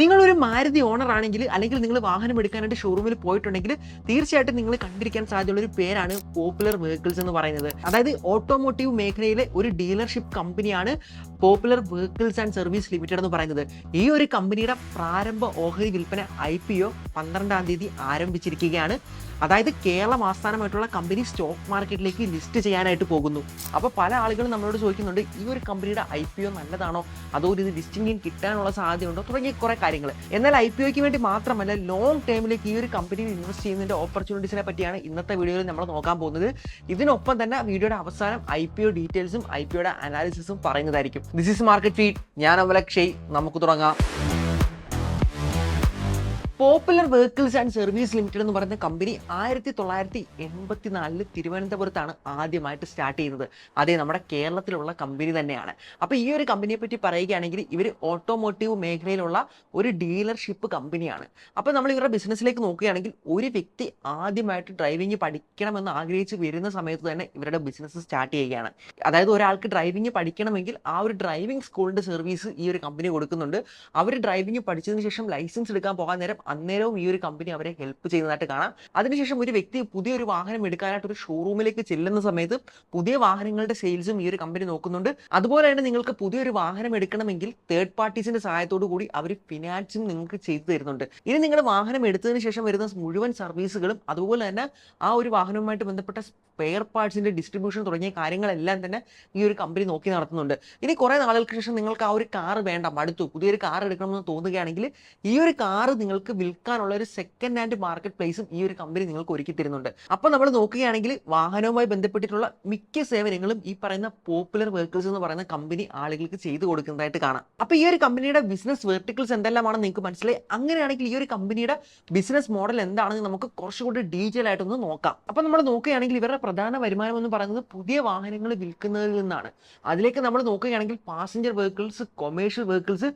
നിങ്ങൾ ഒരു മാരുതി ഓണർ ആണെങ്കിൽ അല്ലെങ്കിൽ നിങ്ങൾ വാഹനം എടുക്കാനായിട്ട് ഷോറൂമിൽ പോയിട്ടുണ്ടെങ്കിൽ തീർച്ചയായിട്ടും നിങ്ങൾ കണ്ടിരിക്കാൻ സാധ്യതയുള്ള ഒരു പേരാണ് പോപ്പുലർ വെഹിക്കിൾസ് എന്ന് പറയുന്നത്. അതായത് ഓട്ടോമോട്ടീവ് മേഖലയിലെ ഒരു ഡീലർഷിപ്പ് കമ്പനിയാണ് popular vehicles and service limited എന്ന് പറയുന്നത്. ഈ ഒരു കമ്പനിയുടെ പ്രാരംഭ ഓഹരി വിൽപ്പന ഐ പി ഒ പന്ത്രണ്ടാം തീയതി ആരംഭിച്ചിരിക്കുകയാണ്. അതായത് കേരളം ആസ്ഥാനമായിട്ടുള്ള കമ്പനി സ്റ്റോക്ക് മാർക്കറ്റിലേക്ക് ലിസ്റ്റ് ചെയ്യാനായിട്ട് പോകുന്നു. അപ്പോൾ പല ആളുകളും നമ്മളോട് ചോദിക്കുന്നുണ്ട് ഈ ഒരു കമ്പനിയുടെ ഐ പി ഒ നല്ലതാണോ? അതോ ഇത് ലിസ്റ്റിംഗിൽ കിട്ടാനുള്ള സാധ്യതയുണ്ടോ? തുടങ്ങിയ കുറേ കാര്യങ്ങൾ. എന്നാൽ ഐ പി ഒക്ക് വേണ്ടി മാത്രമല്ല ലോങ് ടേമിലേക്ക് ഈ ഒരു കമ്പനിയിൽ ഇൻവെസ്റ്റ് ചെയ്യുന്നതിന്റെ ഓപ്പർച്യൂണിറ്റീസിനെ പറ്റിയാണ് ഇന്നത്തെ വീഡിയോയിൽ നമ്മൾ നോക്കാൻ പോകുന്നത്. ഇതിനൊപ്പം തന്നെ വീഡിയോയുടെ അവസാനം ഐ പി ഒ ഡീറ്റെയിൽസും ഐ പി ഒയുടെ അനാലിസിസും പറയുന്നതായിരിക്കും. ദിസ് ഇസ് മാർക്കറ്റ് ഫീഡ് ഞാൻ അവലക്ഷയ് നമുക്ക് തുടങ്ങാം. Popular vehicles and service limited എന്ന് പറയുന്ന കമ്പനി ആയിരത്തി തൊള്ളായിരത്തി എൺപത്തി നാലിൽ തിരുവനന്തപുരത്താണ് ആദ്യമായിട്ട് സ്റ്റാർട്ട് ചെയ്യുന്നത്. അതേ നമ്മുടെ കേരളത്തിലുള്ള കമ്പനി തന്നെയാണ്. അപ്പോൾ ഈ ഒരു കമ്പനിയെ പറ്റി പറയുകയാണെങ്കിൽ ഇവർ ഓട്ടോമോട്ടീവ് മേഖലയിലുള്ള ഒരു ഡീലർഷിപ്പ് കമ്പനിയാണ് അപ്പോൾ നമ്മൾ ഇവരുടെ ബിസിനസ്സിലേക്ക് നോക്കുകയാണെങ്കിൽ ഒരു വ്യക്തി ആദ്യമായിട്ട് ഡ്രൈവിംഗ് പഠിക്കണമെന്ന് ആഗ്രഹിച്ച് വരുന്ന സമയത്ത് തന്നെ ഇവരുടെ ബിസിനസ് സ്റ്റാർട്ട് ചെയ്യുകയാണ്. അതായത് ഒരാൾക്ക് ഡ്രൈവിംഗ് പഠിക്കണമെങ്കിൽ ആ ഒരു ഡ്രൈവിംഗ് സ്കൂളിന്റെ സർവീസ് ഈ ഒരു കമ്പനി കൊടുക്കുന്നുണ്ട്. അവർ ഡ്രൈവിംഗ് പഠിച്ചതിന് ശേഷം ലൈസൻസ് എടുക്കാൻ പോകാൻ നേരം അന്നേരവും ഈ ഒരു കമ്പനി അവരെ ഹെൽപ്പ് ചെയ്യുന്നതായിട്ട് കാണാം. അതിനുശേഷം ഒരു വ്യക്തി പുതിയൊരു വാഹനം എടുക്കാനായിട്ട് ഒരു ഷോറൂമിലേക്ക് ചെല്ലുന്ന സമയത്ത് പുതിയ വാഹനങ്ങളുടെ സെയിൽസും ഈ ഒരു കമ്പനി നോക്കുന്നുണ്ട്. അതുപോലെ തന്നെ നിങ്ങൾക്ക് പുതിയൊരു വാഹനം എടുക്കണമെങ്കിൽ തേർഡ് പാർട്ടീസിന്റെ സഹായത്തോടു കൂടി അവർ ഫിനാൻസും നിങ്ങൾക്ക് ചെയ്തു തരുന്നുണ്ട്. ഇനി നിങ്ങൾ വാഹനം എടുത്തതിന് ശേഷം വരുന്ന മുഴുവൻ സർവീസുകളും അതുപോലെ തന്നെ ആ ഒരു വാഹനവുമായിട്ട് ബന്ധപ്പെട്ട സ്പെയർ പാർട്സിന്റെ ഡിസ്ട്രിബ്യൂഷൻ തുടങ്ങിയ കാര്യങ്ങളെല്ലാം തന്നെ ഈ ഒരു കമ്പനി നോക്കി നടത്തുന്നുണ്ട്. ഇനി കുറെ നാളുകൾക്ക് ശേഷം നിങ്ങൾക്ക് ആ ഒരു കാർ വേണ്ട മടുത്തു. പുതിയൊരു കാർ എടുക്കണമെന്ന് തോന്നുകയാണെങ്കിൽ ഈ ഒരു കാർ നിങ്ങൾക്ക് വിൽക്കാനുള്ള ഒരു സെക്കൻഡ് ഹാൻഡ് മാർക്കറ്റ് പ്ലേസും ഈ ഒരു കമ്പനി നിങ്ങൾക്ക് ഒരുക്കി തരുന്നുണ്ട്. അപ്പോൾ നമ്മൾ നോക്കുകയാണെങ്കിൽ വാഹനവുമായി ബന്ധപ്പെട്ടിട്ടുള്ള മിക്ക സേവനങ്ങളും ഈ പറയുന്ന പോപ്പുലർ വെഹിക്കിൾസ് എന്ന് പറയുന്ന കമ്പനി ആളുകൾക്ക് ചെയ്തു കൊടുക്കുന്നതായിട്ട് കാണാം. അപ്പോൾ ഈ ഒരു കമ്പനിയുടെ ബിസിനസ് വെർട്ടിക്കൽസ് എന്തെല്ലാമാണെന്ന് നിങ്ങൾക്ക് മനസ്സിലായി? അങ്ങനെയാണെങ്കിൽ ഈ ഒരു കമ്പനിയുടെ ബിസിനസ് മോഡൽ എന്താണെന്ന് നമുക്ക് കുറച്ചുകൂടി ഡീറ്റെയിൽ ആയിട്ടൊന്ന് നോക്കാം. അപ്പോൾ നമ്മൾ നോക്കുകയാണെങ്കിൽ ഇവരുടെ പ്രധാന വരുമാനം എന്ന് പറയുന്നത് പുതിയ വാഹനങ്ങൾ വിൽക്കുന്നതിൽ നിന്നാണ്. അതിലേക്ക് നമ്മൾ നോക്കുകയാണെങ്കിൽ passenger vehicles commercial vehicles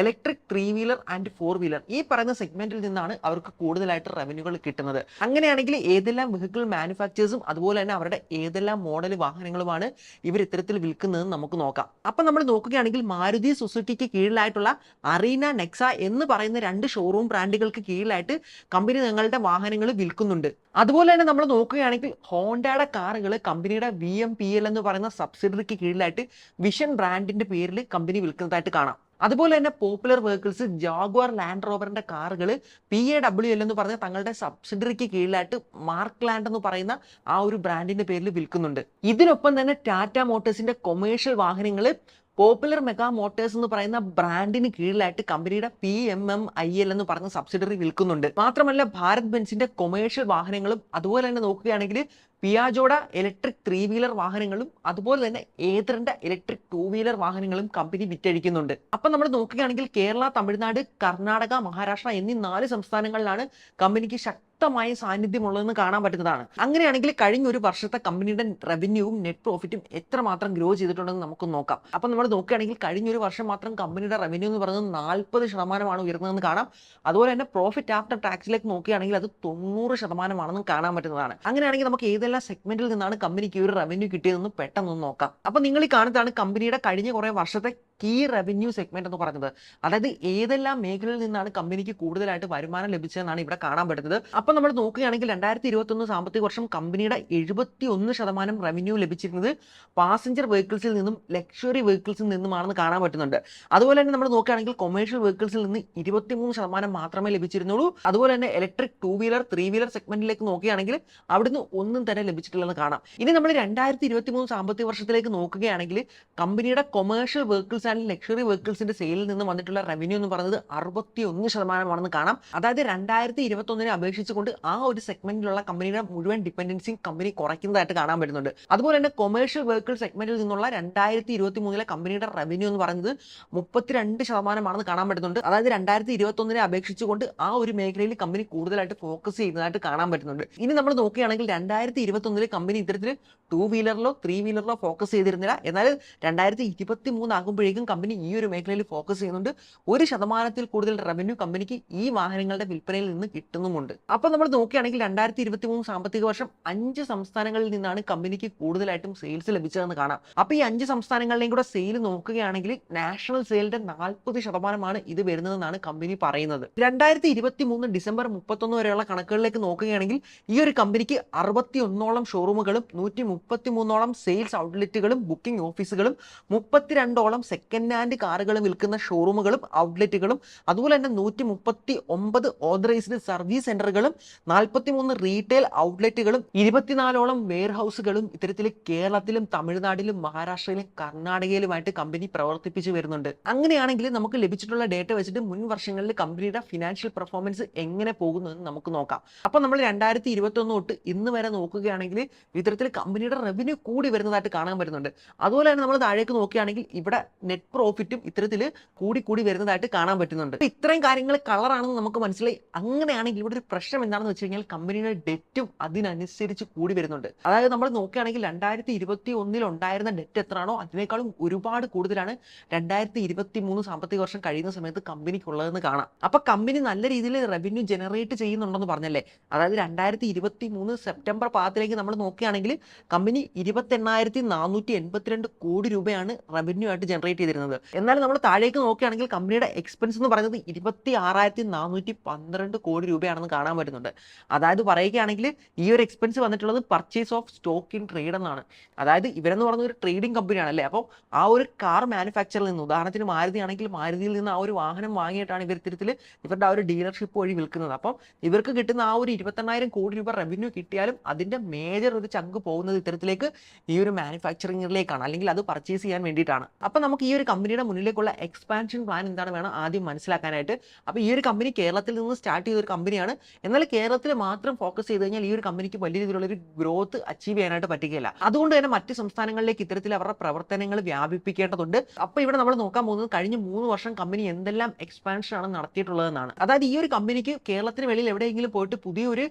electric three wheeler and four wheeler ഈ പറയുന്ന സെഗ്മെന്റിൽ നിന്നാണ് അവർക്ക് കൂടുതലായിട്ട് റവന്യൂകൾ കിട്ടുന്നത്. അങ്ങനെയാണെങ്കിൽ ഏതെല്ലാം വെഹിക്കിൾ മാനുഫാക്ചേഴ്സും അതുപോലെ തന്നെ അവരുടെ ഏതെല്ലാം മോഡൽ വാഹനങ്ങളുമാണ് ഇവർ ഇത്തരത്തിൽ വിൽക്കുന്നതെന്ന് നമുക്ക് നോക്കാം. അപ്പൊ നമ്മൾ നോക്കുകയാണെങ്കിൽ മാരുതി സുസുക്കിക്ക് കീഴിലായിട്ടുള്ള അറീന നെക്സ എന്ന് പറയുന്ന രണ്ട് ഷോറൂം ബ്രാൻഡുകൾക്ക് കീഴിലായിട്ട് കമ്പനി തങ്ങളുടെ വാഹനങ്ങൾ വിൽക്കുന്നുണ്ട്. അതുപോലെ തന്നെ നമ്മൾ നോക്കുകയാണെങ്കിൽ ഹോണ്ടയുടെ കാറുകൾ കമ്പനിയുടെ വി എം പി എൽ എന്ന് പറയുന്ന സബ്സിഡറിക്ക് കീഴിലായിട്ട് വിഷൻ ബ്രാൻഡിന്റെ പേരിൽ കമ്പനി വിൽക്കുന്നതായിട്ട് കാണാം. അതുപോലെ തന്നെ പോപ്പുലർ വെഹിക്കിൾസ് ജാഗ്വാർ ലാൻഡ് റോവറിന്റെ കാറുകൾ പി എ ഡബ്ല്യു എൽ എന്ന് പറഞ്ഞ തങ്ങളുടെ സബ്സിഡറിക്ക് കീഴിലായിട്ട് മാർക്ക് ലാൻഡ് എന്ന് പറയുന്ന ആ ഒരു ബ്രാൻഡിന്റെ പേരിൽ വിൽക്കുന്നുണ്ട്. ഇതിനൊപ്പം തന്നെ ടാറ്റ മോട്ടേഴ്സിന്റെ കൊമേഴ്ഷ്യൽ വാഹനങ്ങൾ പോപ്പുലർ മെഗാ മോട്ടേഴ്സ് എന്ന് പറയുന്ന ബ്രാൻഡിന് കീഴിലായിട്ട് കമ്പനിയുടെ P M M I L എന്ന് പറഞ്ഞ സബ്സിഡറി വിൽക്കുന്നുണ്ട്. മാത്രമല്ല ഭാരത് ബെൻസിന്റെ കൊമേഴ്ഷ്യൽ വാഹനങ്ങളും അതുപോലെ തന്നെ നോക്കുകയാണെങ്കിൽ പിയാജോഡ ഇലക്ട്രിക് ത്രീ വീലർ വാഹനങ്ങളും അതുപോലെ തന്നെ ഏതറിന്റെ ഇലക്ട്രിക് ടൂ വീലർ വാഹനങ്ങളും കമ്പനി വിറ്റഴിക്കുന്നുണ്ട്. അപ്പൊ നമ്മൾ നോക്കുകയാണെങ്കിൽ കേരള തമിഴ്നാട് കർണാടക മഹാരാഷ്ട്ര എന്നീ നാല് സംസ്ഥാനങ്ങളിലാണ് കമ്പനിക്ക് ശക്തമായ സാന്നിധ്യമുള്ളതെന്ന് കാണാൻ പറ്റുന്നതാണ്. അങ്ങനെയാണെങ്കിൽ കഴിഞ്ഞ ഒരു വർഷത്തെ കമ്പനിയുടെ റവന്യൂവും നെറ്റ് പ്രോഫിറ്റും എത്രമാത്രം ഗ്രോ ചെയ്തിട്ടുണ്ടെന്ന് നമുക്ക് നോക്കാം. അപ്പൊ നമ്മൾ നോക്കുകയാണെങ്കിൽ കഴിഞ്ഞ ഒരു വർഷം മാത്രം കമ്പനിയുടെ റവന്യൂ എന്ന് പറയുന്നത് നാൽപ്പത് ശതമാനമാണ് ഉയർന്നതെന്ന് കാണാം. അതുപോലെ തന്നെ പ്രോഫിറ്റ് ആഫ്റ്റർ ടാക്സിലേക്ക് നോക്കുകയാണെങ്കിൽ അത് തൊണ്ണൂറ് ശതമാനമാണെന്ന് കാണാൻ പറ്റുന്നതാണ്. അങ്ങനെയാണെങ്കിൽ നമുക്ക് ഏതെല്ലാം സെഗ്മെന്റിൽ നിന്നാണ് കമ്പനിക്ക് ഒരു റവന്യൂ കിട്ടിയതെന്ന് പെട്ടെന്ന് നോക്കാം. അപ്പൊ നിങ്ങൾ ഈ കാണുന്നതാണ് കമ്പനിയുടെ കഴിഞ്ഞ കുറെ വർഷത്തെ കീ റവന്യൂ സെഗ്മെന്റ് എന്ന് പറയുന്നത്. അതായത് ഏതെല്ലാം മേഖലയിൽ നിന്നാണ് കമ്പനിക്ക് കൂടുതലായിട്ട് വരുമാനം ലഭിച്ചതെന്നാണ് ഇവിടെ കാണാൻ പറ്റുന്നത്. അപ്പൊ നമ്മൾ നോക്കുകയാണെങ്കിൽ രണ്ടായിരത്തി ഇരുപത്തി ഒന്ന് സാമ്പത്തിക വർഷം കമ്പനിയുടെ എഴുപത്തി ഒന്ന് ശതമാനം റവന്യൂ ലഭിച്ചിരുന്നത് പാസഞ്ചർ വെഹിക്കിൾസിൽ നിന്നും ലക്ഷറി വെഹിക്കിൾസിൽ നിന്നുമാണെന്ന് കാണാൻ പറ്റുന്നുണ്ട്. അതുപോലെ തന്നെ നമ്മൾ നോക്കുകയാണെങ്കിൽ കൊമേഴ്ഷ്യൽ വെഹിക്കിൾസിൽ നിന്ന് ഇരുപത്തിമൂന്ന് ശതമാനം മാത്രമേ ലഭിച്ചിരുന്നുള്ളൂ. അതുപോലെ തന്നെ electric two wheeler three wheeler സെഗ്മെന്റിലേക്ക് നോക്കുകയാണെങ്കിൽ അവിടുന്ന് ഒന്നും തന്നെ ലഭിച്ചിട്ടില്ലെന്ന് കാണാം. ഇനി നമ്മൾ രണ്ടായിരത്തി ഇരുപത്തി മൂന്ന് സാമ്പത്തിക വർഷത്തിലേക്ക് നോക്കുകയാണെങ്കിൽ കമ്പനിയുടെ കൊമേഴ്ഷ്യൽ വെഹിക്കിൾസ് ആൻഡ് ലക്ഷറി വെഹിക്കിൾസിന്റെ സെയിലിൽ നിന്ന് വന്നിട്ടുള്ള റവന്യൂ എന്ന് പറയുന്നത് അറുപത്തി ഒന്ന് ശതമാനമാണെന്ന് കാണാം. അതായത് രണ്ടായിരത്തി ഇരുപത്തി ഒന്നിനെ അപേക്ഷിച്ചുകൊണ്ട് ആ ഒരു സെഗ്മെന്റിലുള്ള കമ്പനിയുടെ മുഴുവൻ ഡിപ്പെൻഡൻസി കമ്പനി കുറയ്ക്കുന്നതായിട്ട് കാണാൻ പറ്റുന്നുണ്ട്. അതുപോലെ തന്നെ കൊമേഴ്ഷ്യൽ വെഹിക്കിൾ സെഗ്മെന്റിൽ നിന്നുള്ള രണ്ടായിരത്തി ഇരുപത്തി മൂന്നിലെ കമ്പനിയുടെ റവന്യൂ എന്ന് പറയുന്നത് മുപ്പത്തിരണ്ട് ശതമാനമാണെന്ന് കാണാൻ പറ്റുന്നുണ്ട്. അതായത് രണ്ടായിരത്തി ഇരുപത്തി ഒന്നിനെ അപേക്ഷിച്ചുകൊണ്ട് ആ ഒരു മേഖലയിൽ കമ്പനി കൂടുതലായിട്ട് ഫോക്കസ് ചെയ്യുന്നതായിട്ട് കാണാൻ പറ്റുന്നുണ്ട്. ഇനി നമ്മൾ നോക്കുകയാണെങ്കിൽ രണ്ടായിരത്തി ഇരുപത്തൊന്നിൽ കമ്പനി ഇത്തരത്തിൽ ടൂ വീലറിലോ ത്രീ വീലറിലോ ഫോക്കസ് ചെയ്തിരുന്നില്ല. എന്നാൽ രണ്ടായിരത്തി ഇരുപത്തി മൂന്നാകുമ്പോഴേക്കും കമ്പനി ഈ ഒരു മേഖലയിൽ ഫോക്കസ് ചെയ്യുന്നുണ്ട്. ഒരു ശതമാനത്തിൽ കൂടുതൽ റവന്യൂ കമ്പനിക്ക് ഈ വാഹനങ്ങളുടെ വിൽപ്പനയിൽ നിന്ന് കിട്ടുന്നുമുണ്ട്. അപ്പോൾ നമ്മൾ നോക്കുകയാണെങ്കിൽ രണ്ടായിരത്തി ഇരുപത്തി മൂന്ന് സാമ്പത്തിക വർഷം അഞ്ച് സംസ്ഥാനങ്ങളിൽ നിന്നാണ് കമ്പനിക്ക് കൂടുതലായിട്ടും സെയിൽസ് ലഭിച്ചതെന്ന് കാണാം. അപ്പോൾ ഈ അഞ്ച് സംസ്ഥാനങ്ങളിലെയും കൂടെ സെയിൽ നോക്കുകയാണെങ്കിൽ നാഷണൽ സെയിലിന്റെ നാൽപ്പത് ശതമാനമാണ് ഇത് വരുന്നതെന്നാണ് കമ്പനി പറയുന്നത്. രണ്ടായിരത്തി ഇരുപത്തി മൂന്ന് ഡിസംബർ മുപ്പത്തൊന്ന് വരെയുള്ള കണക്കുകളിലേക്ക് നോക്കുകയാണെങ്കിൽ ഈ ഒരു കമ്പനിക്ക് അറുപത്തി ഒന്നോളം ഷോറൂമുകളും നൂറ്റി മുപ്പത്തി മൂന്നോളം സെയിൽസ് ഔട്ട്ലെറ്റുകളും ബുക്കിംഗ് ഓഫീസുകളും മുപ്പത്തിരണ്ടോളം സെക്കൻഡ് ഹാൻഡ് കാറുകൾ വിൽക്കുന്ന ഷോറൂമുകളും ഔട്ട്ലെറ്റുകളും അതുപോലെ തന്നെ നൂറ്റി മുപ്പത്തി ഒമ്പത് ഓതറൈസ്ഡ് സർവീസ് സെന്ററുകളും നാൽപ്പത്തി മൂന്ന് റീറ്റെയിൽ ഔട്ട്ലെറ്റുകളും ഇരുപത്തിനാലോളം വെയർ ഹൗസുകളും ഇത്തരത്തിൽ കേരളത്തിലും തമിഴ്നാട്ടിലും മഹാരാഷ്ട്രയിലും കർണാടകയിലുമായിട്ട് കമ്പനി പ്രവർത്തിപ്പിച്ചു വരുന്നുണ്ട്. അങ്ങനെയാണെങ്കിൽ നമുക്ക് ലഭിച്ചിട്ടുള്ള ഡേറ്റ വെച്ചിട്ട് മുൻ വർഷങ്ങളിൽ കമ്പനിയുടെ ഫിനാൻഷ്യൽ പെർഫോമൻസ് എങ്ങനെ പോകുന്നു എന്ന് നമുക്ക് നോക്കാം. അപ്പോൾ നമ്മൾ രണ്ടായിരത്തി ഇരുപത്തി ഒന്ന് തൊട്ട് ഇന്ന് വരെ നോക്കുകയാണെങ്കിൽ ഇത്തരത്തിൽ കമ്പനിയുടെ റവന്യൂ കൂടി വരുന്നതായിട്ട് കാണാൻ പറ്റുന്നുണ്ട്. അതുപോലെ തന്നെ നമ്മൾ താഴേക്ക് നോക്കുകയാണെങ്കിൽ ഇവിടെ നെറ്റ് പ്രോഫിറ്റും ഇത്തരത്തിൽ കൂടി കൂടി വരുന്നതായിട്ട് കാണാൻ പറ്റുന്നുണ്ട്. ഇത്രയും കാര്യങ്ങൾ കളറാണെന്ന് നമുക്ക് മനസ്സിലായി. അങ്ങനെയാണെങ്കിൽ ഇവിടെ ഒരു പ്രശ്നം എന്താണെന്ന് വെച്ച് കഴിഞ്ഞാൽ കമ്പനിയുടെ ഡെറ്റും അതിനനുസരിച്ച് കൂടി വരുന്നുണ്ട്. അതായത് നമ്മൾ നോക്കുകയാണെങ്കിൽ രണ്ടായിരത്തി ഇരുപത്തി ഒന്നിൽ ഉണ്ടായിരുന്ന ഡെറ്റ് എത്രയാണോ അതിനേക്കാളും ഒരുപാട് കൂടുതലാണ് രണ്ടായിരത്തി ഇരുപത്തി മൂന്ന് സാമ്പത്തിക വർഷം കഴിയുന്ന സമയത്ത് കമ്പനിക്കുള്ളതെന്ന് കാണാം. അപ്പൊ കമ്പനി നല്ല രീതിയിൽ റവന്യൂ ജനറേറ്റ് ചെയ്യുന്നുണ്ടെന്ന് പറഞ്ഞല്ലേ? അതായത് രണ്ടായിരത്തി ഇരുപത്തി മൂന്ന് സെപ്റ്റംബർ പാദത്തിലേക്ക് നമ്മൾ നോക്കുകയാണെങ്കിൽ കമ്പനി ഇരുപത്തെണ്ണായിരത്തി നാനൂറ്റി എൺപത്തിരണ്ട് കോടി രൂപയാണ് റവന്യൂ ആയിട്ട് ജനറേറ്റ് ചെയ്തിരുന്നത്. എന്നാൽ നമ്മൾ താഴേക്ക് നോക്കുകയാണെങ്കിൽ കമ്പനിയുടെ എക്സ്പെൻസ് എന്ന് പറയുന്നത് ഇരുപത്തി ആറായിരത്തി നാനൂറ്റി പന്ത്രണ്ട് കോടി രൂപയാണെന്ന് കാണാൻ പറ്റുന്നുണ്ട്. അതായത് പറയുകയാണെങ്കിൽ ഈ ഒരു എക്സ്പെൻസ് വന്നിട്ടുള്ളത് purchase of stock in trade എന്നാണ്. അതായത് ഇവരെന്ന് പറഞ്ഞ ഒരു ട്രേഡിംഗ് കമ്പനിയാണ് അല്ലേ അപ്പോൾ ആ ഒരു കാർ മാനുഫാക്ചറിൽ നിന്ന് ഉദാഹരണത്തിന് മാരുതി ആണെങ്കിൽ മാരുതിയിൽ നിന്ന് ആ ഒരു വാഹനം വാങ്ങിയിട്ടാണ് ഇവർ ഇത്തരത്തിൽ ഇവരുടെ ആ ഒരു ഡീലർഷിപ്പ് വഴി വിൽക്കുന്നത്. അപ്പം ഇവർക്ക് കിട്ടുന്ന ആ ഒരു ഇരുപത്തെണ്ണായിരം കോടി രൂപ റവന്യൂ കിട്ടിയാലും അതിന്റെ മേജർ ഒരു ചങ്ക് പോകുന്നത് ഇത്തരത്തിലേക്ക് ഈ ഒരു മാനുഫാക്ചറിങ്ങിലേക്കാണ് അല്ലെങ്കിൽ അത് പർച്ചേസ് ചെയ്യാൻ വേണ്ടിയിട്ടാണ്. അപ്പം നമുക്ക് ഈ ഒരു കമ്പനിയുടെ മുന്നിലേക്കുള്ള എക്സ്പാൻഷൻ പ്ലാൻ എന്താണ് വേണം ആദ്യം മനസ്സിലാക്കാനായിട്ട്. അപ്പോൾ ഈ ഒരു കമ്പനി കേരളത്തിൽ നിന്ന് സ്റ്റാർട്ട് ചെയ്ത ഒരു കമ്പനിയാണ് എന്നാൽ കേരളത്തിൽ മാത്രം ഫോക്കസ് ചെയ്ത് കഴിഞ്ഞാൽ ഈ ഒരു കമ്പനിക്ക് വലിയ രീതിയിലുള്ള ഒരു ഗ്രോത്ത് അച്ചീവ് ചെയ്യാനായിട്ട് പറ്റുകയില്ല. അതുകൊണ്ട് തന്നെ മറ്റ് സംസ്ഥാനങ്ങളിലേക്ക് ഇത്തരത്തിൽ അവരുടെ പ്രവർത്തനങ്ങൾ വ്യാപിപ്പിക്കേണ്ടതുണ്ട്. അപ്പോൾ ഇവിടെ നമ്മൾ നോക്കാൻ പോകുന്നത് കഴിഞ്ഞ മൂന്ന് വർഷം കമ്പനി എന്തെല്ലാം എക്സ്പാൻഷൻ ആണ് നടത്തിയിട്ടുള്ളതെന്നാണ്. അതായത് ഈ ഒരു കമ്പനിക്ക് കേരളത്തിന് വെളിയിൽ എവിടെയെങ്കിലും പോയിട്ട് പുതിയൊരു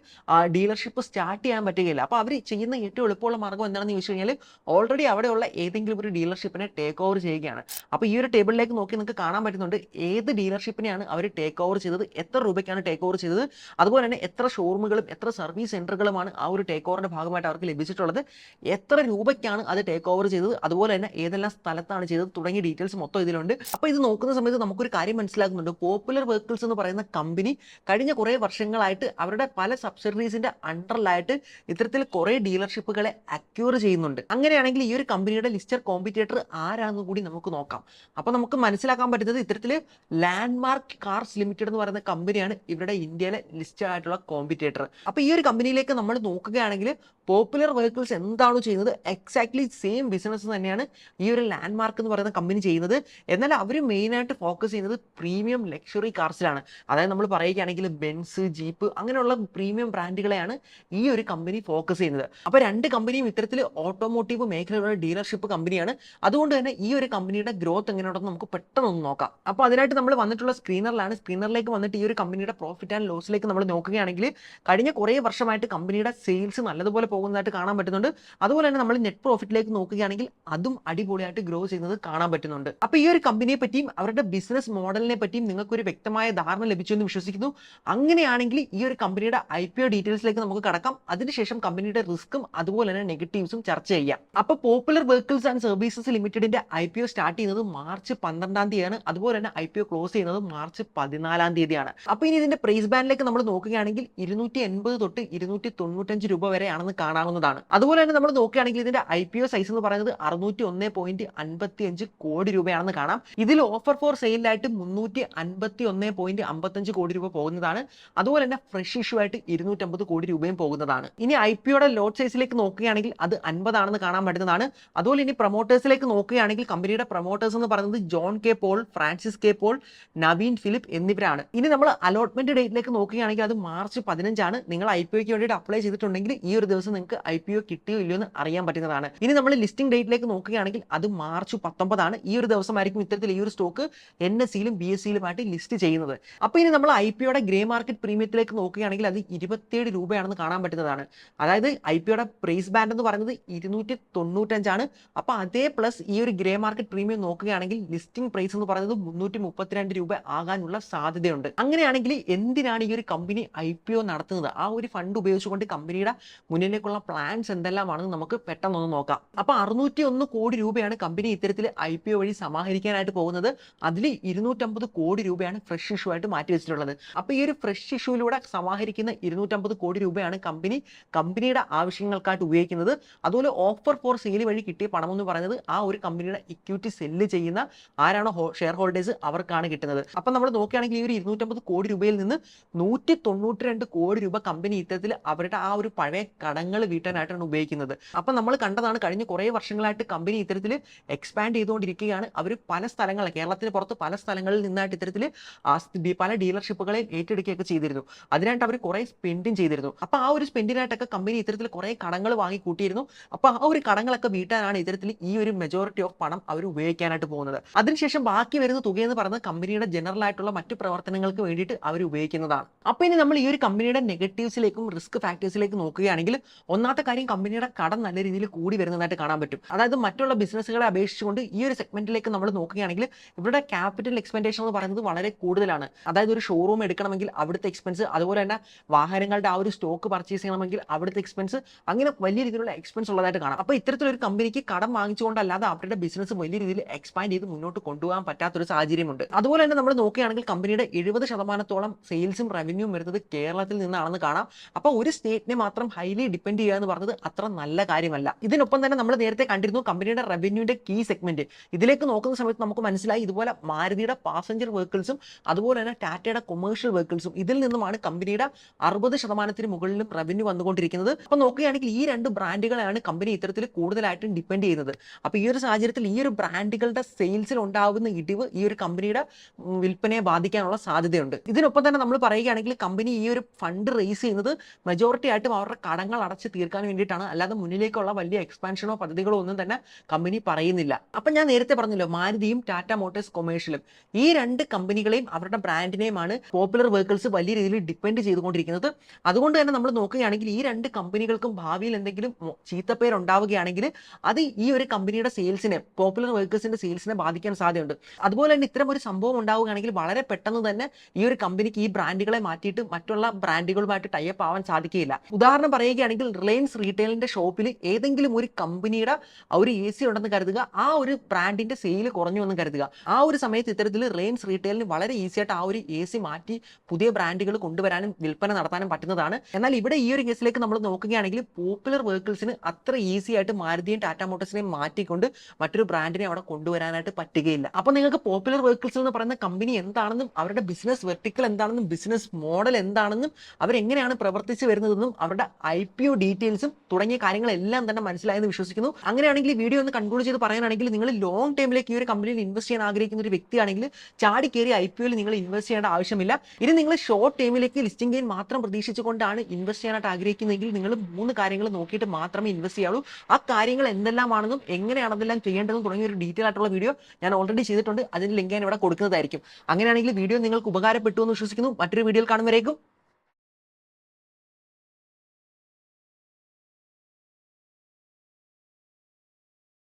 ഡീലർഷിപ്പ് സ്റ്റാർട്ട് ചെയ്യാൻ പറ്റുകയില്ല. അപ്പോൾ അവർ ചെയ്യുന്ന ഏറ്റവും എളുപ്പമുള്ള മാർഗം എന്താണെന്ന് ചോദിച്ചു കഴിഞ്ഞാൽ ഓൾറെഡി അവിടെയുള്ള ഏതെങ്കിലും ഒരു ഡീലർഷിപ്പിനെ ടേക്ക് ഓവർ ചെയ്യുകയാണ്. അപ്പോൾ ഈ ഒരു ടേബിളിലേക്ക് നോക്കി നിങ്ങൾക്ക് കാണാൻ പറ്റുന്നുണ്ട് ഏത് ഡീലർഷിപ്പിനെയാണ് അവർ ടേക്ക് ഓവർ ചെയ്തത് എത്ര രൂപയ്ക്കാണ് ടേക്ക് ഓവർ ചെയ്തത് അതുപോലെ തന്നെ എത്ര ഷോറൂമുകളും എത്ര സർവീസ് സെന്ററുകളുമാണ് ആ ഒരു ടേക്ക് ഓവറിന്റെ ഭാഗമായിട്ട് അവർക്ക് ലഭിച്ചിട്ടുള്ളത് എത്ര രൂപയ്ക്കാണ് അത് ടേക്ക് ഓവർ ചെയ്തത് അതുപോലെ തന്നെ ഏതെല്ലാം സ്ഥലത്താണ് ചെയ്തത് തുടങ്ങിയ ഡീറ്റെയിൽസ് മൊത്തം ഇതിലുണ്ട്. അപ്പോൾ ഇത് നോക്കുന്ന സമയത്ത് നമുക്കൊരു കാര്യം മനസ്സിലാക്കുന്നുണ്ട് പോപ്പുലർ വെഹിക്കിൾസ് എന്ന് പറയുന്ന കമ്പനി കഴിഞ്ഞ കുറേ വർഷങ്ങളായിട്ട് അവരുടെ പല സബ്സിഡറീസിന്റെ അണ്ടറിലായിട്ട് ഇത്തരത്തിൽ കുറേ ഡീലർഷിപ്പുകളെ അക്യൂർ ചെയ്യുന്നുണ്ട്. അങ്ങനെയാണെങ്കിൽ ഈ ഒരു കമ്പനിയുടെ ലിസ്റ്റർ കോമ്പറ്റേറ്റർ ആരാണെന്ന് കൂടി നമുക്ക് നോക്കാം. അപ്പോൾ നമുക്ക് മനസ്സിലാക്കാൻ പറ്റുന്നത് ഇത്തരത്തിൽ ലാൻഡ്മാർക്ക് കാർസ് ലിമിറ്റഡ് എന്ന് പറയുന്ന കമ്പനിയാണ് ഇവരുടെ ഇന്ത്യയിലെ ലിസ്റ്റഡ് ആയിട്ടുള്ള കോമ്പറ്റേറ്റർ. അപ്പോൾ ഈ ഒരു കമ്പനിയിലേക്ക് നമ്മൾ നോക്കുകയാണെങ്കിൽ പോപ്പുലർ വെഹിക്കിൾസ് എന്താണോ ചെയ്യുന്നത്? എക്സാക്ട്ലി സെയിം ബിസിനസ് തന്നെയാണ് ഈ ഒരു ലാൻഡ് മാർക്ക് എന്ന് പറയുന്ന കമ്പനി ചെയ്യുന്നത്. എന്നാൽ അവർ മെയിനായിട്ട് ഫോക്കസ് ചെയ്യുന്നത് പ്രീമിയം ലക്ഷറി കാർസിലാണ് അതായത് നമ്മൾ പറയുകയാണെങ്കിൽ ബെൻസ് ജീപ്പ് അങ്ങനെയുള്ള പ്രീമിയം ബ്രാൻഡുകളെയാണ് ഈ ഒരു കമ്പനി ഫോക്കസ് ചെയ്യുന്നത്. അപ്പോൾ രണ്ട് കമ്പനിയും ഇത്തരത്തിൽ ഓട്ടോമോട്ടീവ് മേഖലയിലുള്ള ഡീലർഷിപ്പ് കമ്പനിയാണ് അതുകൊണ്ട് തന്നെ ഈ ഒരു കമ്പനിയുടെ ഗ്രോത്ത് എങ്ങനെയുണ്ടെന്ന് നമുക്ക് പെട്ടെന്ന് ഒന്ന് നോക്കാം. അപ്പോൾ അതിനായിട്ട് നമ്മൾ വന്നിട്ടുള്ള സ്ക്രീനറിലാണ് സ്ക്രീനറിലേക്ക് വന്നിട്ട് ഈ ഒരു കമ്പനിയുടെ പ്രോഫിറ്റ് ആൻഡ് ലോസിലേക്ക് നമ്മൾ നോക്കുകയാണെങ്കിൽ കഴിഞ്ഞ കുറേ വർഷമായിട്ട് കമ്പനിയുടെ സെയിൽസ് നല്ലതുപോലെ പോകുന്നതായിട്ട് കാണാൻ പറ്റുന്നുണ്ട്. അതുപോലെ തന്നെ നമ്മൾ നെറ്റ് പ്രോഫിറ്റിലേക്ക് നോക്കുകയാണെങ്കിൽ അതും അടിപൊളിയായിട്ട് ഗ്രോ ചെയ്യുന്നത് കാണാൻ പറ്റുന്നുണ്ട്. അപ്പോൾ ഈ ഒരു കമ്പനിയെ പറ്റിയും അവരുടെ ബിസിനസ് മോഡലിനെ പറ്റിയും നിങ്ങൾക്ക് ഒരു വ്യക്തമായ ധാരണ ലഭിച്ചു എന്ന് വിശ്വസിക്കുന്നു. അങ്ങനെയാണെങ്കിൽ ഈ ഒരു കമ്പനിയുടെ ഐ പി ഒ ഡീറ്റെയിൽസിലേക്ക് നമുക്ക് കടക്കാം. അതിനുശേഷം കമ്പനിയുടെ റിസ്ക്കും അതുപോലെ തന്നെ നെഗറ്റീവ്സും ചർച്ച ചെയ്യാം. അപ്പോൾ പോപ്പുലർ വെഹിക്കിൾസ് ആൻഡ് സർവീസസ് ലിമിറ്റഡിന്റെ ഐ പി ഒ സ്റ്റാർട്ട് ചെയ്യുന്നത് മാർച്ച് പന്ത്രണ്ടാം തീയതിയാണ്. അതുപോലെ തന്നെ ഐ പി ഒ ക്ലോസ് ചെയ്യുന്നത് മാർച്ച് പതിനാലാം തീയതിയാണ്. അപ്പോൾ ഇനി ഇതിന്റെ പ്രൈസ് ബാൻഡിലേക്ക് നമ്മൾ നോക്കുകയാണെങ്കിൽ ഇരുന്നൂറ്റി എൺപത് തൊട്ട് ഇരുന്നൂറ്റി തൊണ്ണൂറ്റഞ്ച് രൂപ വരെയാണെന്ന് കാണാവുന്നതാണ്. അതുപോലെ തന്നെ നമ്മൾ നോക്കുകയാണെങ്കിൽ ഇതിന്റെ ഐ പി ഒ സൈസ് എന്ന് പറയുന്നത് അറുന്നൂറ്റി ഒന്ന് പോയിന്റ് അൻപത്തി അഞ്ച് കോടി രൂപയാണെന്ന് കാണാം. ഇതിൽ ഓഫർ ഫോർ സെയിലായിട്ട് മുന്നൂറ്റി അൻപത്തി ഒന്ന് പോയിന്റ് അമ്പത്തഞ്ച് കോടി രൂപ പോകുന്നതാണ്. അതുപോലെ തന്നെ ഫ്രഷ് ഇഷ്യൂ ആയിട്ട് ഇരുന്നൂറ്റമ്പത് കോടി രൂപയും പോകുന്നതാണ്. ഇനി ഐ പി ഒയുടെ ലോഡ് സൈസിലേക്ക് നോക്കുകയാണെങ്കിൽ അത് അൻപതാണെന്ന് കാണാൻ പറ്റുന്നതാണ്. അതുപോലെ ഇനി പ്രൊമോട്ടേഴ്സിലേക്ക് നോക്കുകയാണെങ്കിൽ കമ്പനിയുടെ പ്രൊമോട്ടേഴ്സ് എന്ന് പറയുന്നത് John K Paul Francis K Paul Naveen Philip എന്നിവരാണ്. ഇനി നമ്മൾ അലോട്ട്മെന്റ് ഡേറ്റിലേക്ക് നോക്കുകയാണെങ്കിൽ അത് മാർച്ച് പതിനഞ്ചാണ്. നിങ്ങൾ ഐ പി ഒക്ക് വേണ്ടിയിട്ട് അപ്ലൈ ചെയ്തിട്ടുണ്ടെങ്കിൽ ഈ ഒരു ദിവസം നിങ്ങൾക്ക് ഐ പി ഒ കിട്ടിയോ ഇല്ലയോ എന്ന് അറിയാൻ പറ്റുന്നതാണ്. ഇനി നമ്മൾ ലിസ്റ്റിംഗ് ഡേറ്റിലേക്ക് നോക്കുകയാണെങ്കിൽ അത് മാർച്ച് പത്തൊമ്പതാണ്. ഈ ഒരു ദിവസമായിരിക്കും ഇത്തരത്തിൽ ഈ ഒരു സ്റ്റോക്ക് എൻ എസ് സിയിലും ബി എസ് സിയിലുമായിട്ട് ലിസ്റ്റ് ചെയ്യുന്നത്. അപ്പോൾ ഇനി നമ്മൾ ഐ പി ഒയുടെ ഗ്രേ മാർക്കറ്റ് പ്രീമിയത്തിലേക്ക് നോക്കുകയാണെങ്കിൽ അത് ഇരുപത്തിയേഴ് രൂപയാണെന്ന് കാണാൻ പറ്റുന്നതാണ്. അതായത് ഐ പി ഒയുടെ പ്രൈസ് ബാൻഡ് എന്ന് പറയുന്നത് ഇരുന്നൂറ്റി തൊണ്ണൂറ്റഞ്ചാണ്. അപ്പോൾ അതേ പ്ലസ് ഈ ഒരു ഗ്രേ മാർക്കറ്റ് പ്രീമിയം നോക്കുകയാണെങ്കിൽ ലിസ്റ്റിംഗ് പ്രൈസ് എന്ന് പറയുന്നത് മുന്നൂറ്റി മുപ്പത്തിരണ്ട് രൂപ ആകാനുള്ള സാധ്യതയുണ്ട്. അങ്ങനെയാണെങ്കിൽ എന്തിനാണ് ഈ ഒരു കമ്പനി ഐ പി ഒ നടത്തുന്നത്? ആ ഒരു ഫണ്ട് ഉപയോഗിച്ചുകൊണ്ട് കമ്പനിയുടെ മുന്നിലേക്കുള്ള പ്ലാൻസ് എന്തെല്ലാമാണെന്ന് നമുക്ക് പെട്ടെന്നൊന്ന് നോക്കാം. അപ്പോൾ അറുന്നൂറ്റി ഒന്ന് കോടി രൂപയാണ് കമ്പനി ഇത്തരത്തിൽ ഐ പി ഒ വഴി സമാഹരിക്കാനായിട്ട് പോകുന്നത്. അതിൽ ഇരുന്നൂറ്റമ്പത് കോടി രൂപയാണ് ഫ്രഷ് ഇഷ്യൂ ആയിട്ട് മാറ്റി വെച്ചിട്ടുള്ളത്. അപ്പോൾ ഈ ഒരു ഫ്രഷ് ഇഷ്യൂയിലൂടെ സമാഹരിക്കുന്ന ഇരുന്നൂറ്റമ്പത് കോടി രൂപയാണ് കമ്പനി കമ്പനിയുടെ ആവശ്യങ്ങൾക്കായിട്ട് ഉപയോഗിക്കുന്നത്. അതുപോലെ ഓഫർ ഫോർ സെയിൽ വഴി കിട്ടിയ പണം എന്ന് പറയുന്നത് ആ ഒരു കമ്പനിയുടെ ഇക്വിറ്റി സെല്ല് ചെയ്യുന്ന ആരാണോ ഷെയർ ഹോൾഡേഴ്സ് അവർക്കാണ് കിട്ടുന്നത്. അപ്പം നമ്മൾ നോക്കുകയാണെങ്കിൽ ഈ ഒരു ഇരുന്നൂറ്റമ്പത് കോടി രൂപയിൽ നിന്ന് നൂറ്റി തൊണ്ണൂറ്റി രണ്ട് കോടി രൂപ കമ്പനി ഇത്തരത്തിൽ അവരുടെ ആ ഒരു പഴയ കടങ്ങൾ വീട്ടാനായിട്ടാണ് ഉപയോഗിക്കുന്നത്. അപ്പം നമ്മൾ കണ്ടതാണ് കഴിഞ്ഞ കുറേ വർഷങ്ങളായിട്ട് കമ്പനി ഇത്തരത്തിൽ എക്സ്പാൻഡ് ചെയ്തുകൊണ്ടിരിക്കുകയാണ്. അവർ പല സ്ഥലങ്ങൾ കേരളത്തിന് പുറത്ത് പല സ്ഥലങ്ങളിൽ നിന്നായിട്ട് ഇത്തരത്തിൽ പല ഡീലർഷിപ്പുകളെ ഏറ്റെടുക്കുകയൊക്കെ ചെയ്തിരുന്നു. അതിനായിട്ട് അവർ കുറേ സ്പെൻഡും ചെയ്തിരുന്നു. അപ്പോൾ ആ ഒരു സ്പെൻഡിനായിട്ടൊക്കെ കമ്പനി ഇത്തരത്തിൽ കുറേ കടങ്ങൾ വാങ്ങി കൂട്ടിയിരുന്നു അപ്പോൾ ആ ഒരു കടങ്ങളൊക്കെ വീട്ടാനാണ് ഇത്തരത്തിൽ ഈ ഒരു മെജോറിറ്റി ഓഫ് പണം അവർ ഉപയോഗിക്കാനായിട്ട് പോകുന്നത്. അതിനുശേഷം ബാക്കി വരുന്ന തുകയെന്ന് പറയുന്നത് കമ്പനിയുടെ ജനറൽ ആയിട്ടുള്ള മറ്റു പ്രവർത്തനങ്ങൾക്ക് വേണ്ടിയിട്ട് അവർ ഉപയോഗിക്കുന്നതാണ്. അപ്പോൾ ഇനി നമ്മൾ ഈ ഒരു കമ്പനിയുടെ നെഗറ്റീവ്സിലേക്കും റിസ്ക് ഫാക്ടേഴ്സിലേക്കും നോക്കുകയാണെങ്കിൽ ഒന്നാമത്തെ കാര്യം കമ്പനിയുടെ കടം നല്ല രീതിയിൽ കൂടി വരുന്നതായിട്ട് കാണാൻ പറ്റും. അതായത് മറ്റുള്ള ബിസിനസ്സുകളെ അപേക്ഷിച്ചുകൊണ്ട് ഈ ഒരു സെഗ്മെന്റിലേക്ക് നമ്മൾ നോക്കുകയാണെങ്കിൽ ഇവരുടെ ക്യാപിറ്റൽ എക്സ്പെൻഡേഷൻ എന്ന് പറയുന്നത് വളരെ കൂടുതലാണ്. അതായത് ഒരു ഷോറൂം എടുക്കണമെങ്കിൽ അവിടുത്തെ എക്സ്പെൻസ് അതുപോലെ തന്നെ വാഹനങ്ങളുടെ ആ ഒരു സ്റ്റോക്ക് പർച്ചേസ് ചെയ്യണമെങ്കിൽ അവിടുത്തെ എക്സ്പെൻസ് അങ്ങനെ വലിയ രീതിയിലുള്ള എക്സ്പെൻസ് ഉള്ളതായിട്ട് കാണാം. അപ്പോൾ ഇത്തരത്തിലൊരു കമ്പനിക്ക് കടം വാങ്ങിച്ചുകൊണ്ടല്ലാതെ അവരുടെ ബിസിനസ് വലിയ രീതിയിൽ എക്സ്പാൻഡ് ചെയ്ത് മുന്നോട്ട് കൊണ്ടുപോകാൻ പറ്റാത്തൊരു സാഹചര്യമുണ്ട്. അതുപോലെ തന്നെ നമ്മൾ നോക്കുകയാണെങ്കിൽ കമ്പനിയുടെ എഴുപത് ശതമാനത്തോളം സെയിൽസും റവന്യൂവും വരുന്നത് കേരളത്തിൽ നിന്നാണെന്ന് കാണാം. അപ്പോൾ ഒരു സ്റ്റേറ്റിനെ മാത്രം ഹൈലി ഡിപ്പെൻഡ് ചെയ്യുക എന്ന് പറഞ്ഞത് അത്ര നല്ല കാര്യമല്ല. ഇതിനൊപ്പം തന്നെ നമ്മൾ നേരത്തെ കണ്ടിരുന്നു കമ്പനിയുടെ റവന്യൂന്റെ കീ സെഗ്മെന്റ് ഇതിലേക്ക് നോക്കുന്ന സമയത്ത് നമുക്ക് മനസ്സിലായി ഇതുപോലെ മാരുതിയുടെ പാസഞ്ചർ വെഹിക്കിൾസും അതുപോലെ തന്നെ ടാറ്റയുടെ കൊമേഴ്ഷ്യൽ വെഹിക്കിൾസും ഇതിൽ നിന്നുമാണ് കമ്പനിയുടെ അറുപത് ശതമാനത്തിന് മുകളിലും റവന്യൂ വന്നുകൊണ്ടിരിക്കുന്നത്. അപ്പോൾ നോക്കുകയാണെങ്കിൽ ഈ രണ്ട് ബ്രാൻഡുകളെയാണ് കമ്പനി ഇത്തരത്തിൽ കൂടുതലായിട്ടും ഡിപ്പെൻഡ് ചെയ്യുന്നത്. അപ്പോൾ ഈ ഒരു സാഹചര്യത്തിൽ ഈ ഒരു ബ്രാൻഡുകളുടെ സെയിൽസിൽ ഉണ്ടാകുന്ന ഇടിവ് ഈ ഒരു കമ്പനിയുടെ വിൽപ്പനയെ ബാധിക്കാനുള്ള സാധ്യതയുണ്ട്. ഇതിനൊപ്പം തന്നെ നമ്മൾ പറയുകയാണെങ്കിൽ കമ്പനി ഈ ഒരു ഫണ്ട് റേസ് ചെയ്യുന്നത് മെജോറിറ്റി ആയിട്ടും അവരുടെ കടങ്ങൾ അടച്ച് തീർക്കാൻ വേണ്ടിയിട്ടാണ്. അല്ലാതെ മുന്നിലേക്കുള്ള വലിയ എക്സ്പാൻഷനോ പദ്ധതികളോ ഒന്നും തന്നെ കമ്പനി പറയുന്നില്ല. അപ്പം ഞാൻ നേരത്തെ പറഞ്ഞല്ലോ മാരുതിയും ടാറ്റ മോട്ടോഴ്സ് കൊമേഴ്ഷ്യലും ഈ രണ്ട് കമ്പനികളെയും അവരുടെ ബ്രാൻഡിനെയുമാണ് പോപ്പുലർ വെഹിക്കിൾസ് വലിയ രീതിയിൽ ഡിപ്പെൻഡ് ചെയ്തുകൊണ്ടിരിക്കുന്നത്. അതുകൊണ്ട് തന്നെ നമ്മൾ നോക്കുകയാണെങ്കിൽ ഈ രണ്ട് കമ്പനികൾക്കും ഭാവിയിൽ എന്തെങ്കിലും ചീത്തപ്പേരുണ്ടാവുകയാണെങ്കിൽ അത് ഈ ഒരു കമ്പനിയുടെ സെയിൽസിനെ പോപ്പുലർ വെഹിക്കിൾസിന്റെ സെയിൽസിനെ ബാധിക്കാൻ സാധ്യതയുണ്ട്. അതുപോലെ തന്നെ ഇത്തരം ഒരു സംഭവം ഉണ്ടാവുകയാണെങ്കിൽ വളരെ പെട്ടെന്ന് തന്നെ ഈ ഒരു കമ്പനിക്ക് ഈ ബ്രാൻഡുകളെ മാറ്റിയിട്ട് മറ്റുള്ള ബ്രാൻഡുകളുമായിട്ട് ടൈപ്പ് ആവാൻ സാധിക്കുകയില്ല. ഉദാഹരണം പറയുകയാണെങ്കിൽ റിലയൻസ് റീറ്റെയിലിന്റെ ഷോപ്പിൽ ഏതെങ്കിലും ഒരു കമ്പനിയുടെ ഒരു എ സി ഉണ്ടെന്ന് കരുതുക ആ ഒരു ബ്രാൻഡിന്റെ സെയിൽ കുറഞ്ഞു എന്ന് കരുതുക. ആ ഒരു സമയത്ത് ഇത്തരത്തിൽ റിലയൻസ് റീറ്റെയിലിന് വളരെ ഈസി ആയിട്ട് ആ ഒരു എ സി മാറ്റി പുതിയ ബ്രാൻഡുകൾ കൊണ്ടുവരാനും വിൽപ്പന നടത്താനും പറ്റുന്നതാണ്. എന്നാൽ ഇവിടെ ഈ ഒരു കേസിലേക്ക് നമ്മൾ നോക്കുകയാണെങ്കിൽ പോപ്പുലർ വെഹിക്കിൾസിന് അത്ര ഈസി ആയിട്ട് മാരുതിയും ടാറ്റ മോട്ടോഴ്സിനെയും മാറ്റിക്കൊണ്ട് മറ്റൊരു ബ്രാൻഡിനെ അവിടെ കൊണ്ടുവരാനായിട്ട് പറ്റുകയില്ല. അപ്പൊ നിങ്ങൾക്ക് പോപ്പുലർ വെഹിക്കിൾസ് എന്ന് പറയുന്ന കമ്പനി എന്താണെന്നും അവരുടെ ബിസിനസ് വെർട്ടിക്കൽ എന്താണെന്നും ബിസിനസ് മോഡൽ എന്താണെന്നും അവരെങ്ങനെയാണ് പ്രവർത്തിച്ചു വരുന്നതെന്നും അവരുടെ ഐ പി ഒ ഡീറ്റെയിൽസും തുടങ്ങിയ കാര്യങ്ങളെല്ലാം തന്നെ മനസ്സിലായെന്ന് വിശ്വസിക്കുന്നു. അങ്ങനെയാണെങ്കിൽ ഈ വീഡിയോ ഒന്ന് കൺക്ലൂഡ് ചെയ്ത് പറയാനാണെങ്കിൽ നിങ്ങൾ ലോങ് ടൈമിലേക്ക് ഈ ഒരു കമ്പനിയിൽ ഇൻവെസ്റ്റ് ചെയ്യാൻ ആഗ്രഹിക്കുന്ന ഒരു വ്യക്തിയാണെങ്കിൽ ചാടി കയറി ഐ പി ഒയിൽ നിങ്ങൾ ഇൻവെസ്റ്റ് ചെയ്യേണ്ട ആവശ്യമില്ല. ഇനി നിങ്ങൾ ഷോർട്ട് ടൈമിലേക്ക് ലിസ്റ്റിംഗ് ഗെയിൻ മാത്രം പ്രതീക്ഷിച്ചുകൊണ്ടാണ് ഇൻവെസ്റ്റ് ചെയ്യാനായിട്ട് ആഗ്രഹിക്കുന്നതെങ്കിൽ നിങ്ങൾ മൂന്ന് കാര്യങ്ങൾ നോക്കിയിട്ട് മാത്രമേ ഇൻവെസ്റ്റ് ചെയ്യാവൂ. ആ കാര്യങ്ങൾ എന്തെല്ലാമാണെന്നും എങ്ങനെയാണ് അതെല്ലാം ചെയ്യേണ്ടതെന്നും തുടങ്ങിയ ഒരു ഡീറ്റെയിൽ ആയിട്ടുള്ള വീഡിയോ ഞാൻ ഓൾറെഡി ചെയ്തിട്ടുണ്ട്. അതിന്റെ ലിങ്ക് ഞാൻ ഇവിടെ കൊടുക്കുന്നതായിരിക്കും. അങ്ങനെയാണെങ്കിൽ വീഡിയോ നിങ്ങൾക്ക് ഉപകാരപ്പെട്ടു എന്ന് വിശ്വസിക്കുന്നു. മറ്റൊരു വീഡിയോയിൽ കാണുമ്പോഴേക്കും